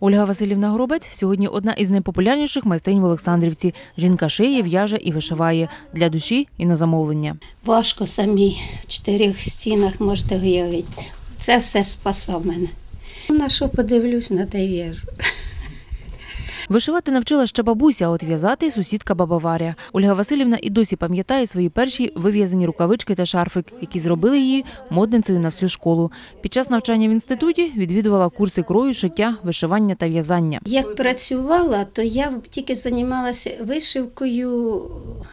Ольга Васильівна Горобець сьогодні одна із найпопулярніших майстринь в Олександрівці. Жінка шиє, в'яже і вишиває для душі і на замовлення. Важко самі в чотирьох стінах можете уявити. Це все спасав мене. На що подивлюсь, на те вірю. Вишивати навчила ще бабуся, а от в'язати сусідка баба Варя. Ольга Васильівна і досі пам'ятає свої перші вив'язані рукавички та шарфик, які зробили її модницею на всю школу. Під час навчання в інституті відвідувала курси крою, шиття, вишивання та в'язання. Як працювала, то я тільки займалася вишивкою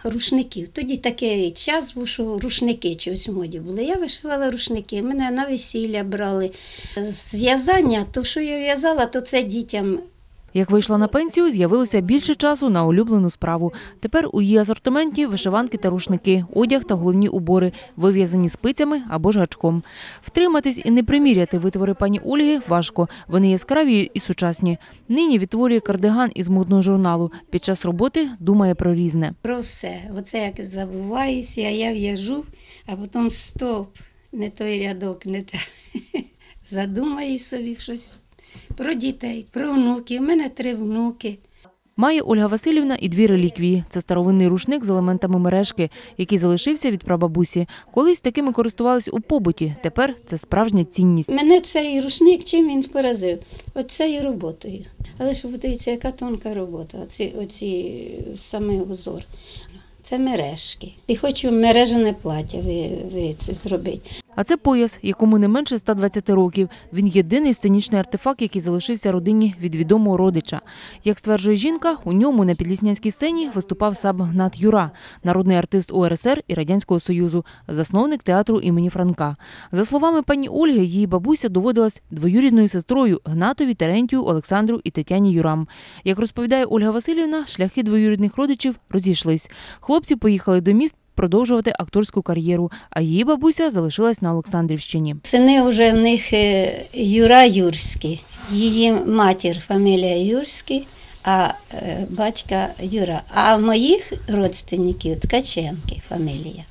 рушників. Тоді такий час був, що рушники чогось в моді були. Я вишивала рушники, мене на весілля брали. З в'язання, то що я в'язала, то це дітям Як вийшла на пенсію, з'явилося більше часу на улюблену справу. Тепер у її асортименті вишиванки та рушники, одяг та головні убори, вив'язані спицями або ж гачком. Втриматись і не приміряти витвори пані Ольги важко. Вони яскраві і сучасні. Нині відтворює кардиган із модного журналу. Під час роботи думає про різне. про все. Оце як забуваюся, а я в'яжу, а потім стоп, не той рядок, не те. Задумаюсь собі щось про дітей, про внуків. У мене три внуки. Має Ольга Васильівна і дві реліквії. Це старовинний рушник з елементами мережки, який залишився від прабабусі. Колись такими користувались у побуті. Тепер це справжня цінність. Мене цей рушник чим він поразив? Оцею роботою. Але ж подивіться, яка тонка робота, оці, оці саме узор. Це мережки. І хочу мережене плаття ви, ви це зробити. А це пояс, якому не менше 120 років. Він єдиний сценічний артефакт, який залишився родині від відомого родича. Як стверджує жінка, у ньому на підліснянській сцені виступав сам Гнат Юра, народний артист УРСР і Радянського Союзу, засновник театру імені Франка. За словами пані Ольги, її бабуся доводилась двоюрідною сестрою Гнатові, Терентію, Олександру і Тетяні Юрам. Як розповідає Ольга Васильівна, шляхи двоюрідних родичів розійшлись. Хлопці поїхали до міст продовжувати акторську кар'єру, а її бабуся залишилась на Олександрівщині. Сини вже в них е, Юра Юрський, її матір фамілія Юрський, а е, батька Юра. А моїх родственників Ткаченки фамілія.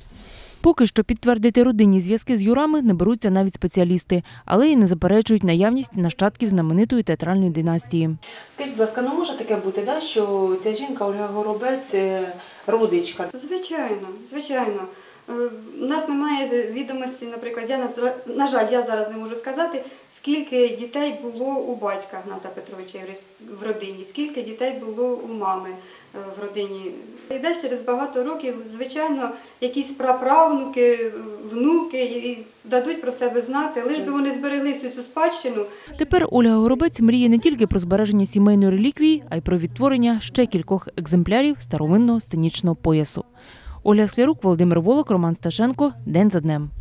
Поки що підтвердити родинні зв'язки з Юрами не беруться навіть спеціалісти, але й не заперечують наявність нащадків знаменитої театральної династії. Скажіть, будь ласка, ну може таке бути, да, що ця жінка Ольга Горобець е, родичка? Звичайно, звичайно. Е, У нас немає відомості, наприклад, я на, жаль, я зараз не можу сказати, скільки дітей було у батька Гната Петровича в родині, скільки дітей було у мами е, в родині. Йде через багато років, звичайно, якісь праправнуки, е, внуки і дадуть про себе знати, лиш би вони зберегли всю цю спадщину. Тепер Ольга Горобець мріє не тільки про збереження сімейної реліквії, а й про відтворення ще кількох екземплярів старовинного сценічного поясу. Оля Слярук, Володимир Волок, Роман Сташенко. День за днем.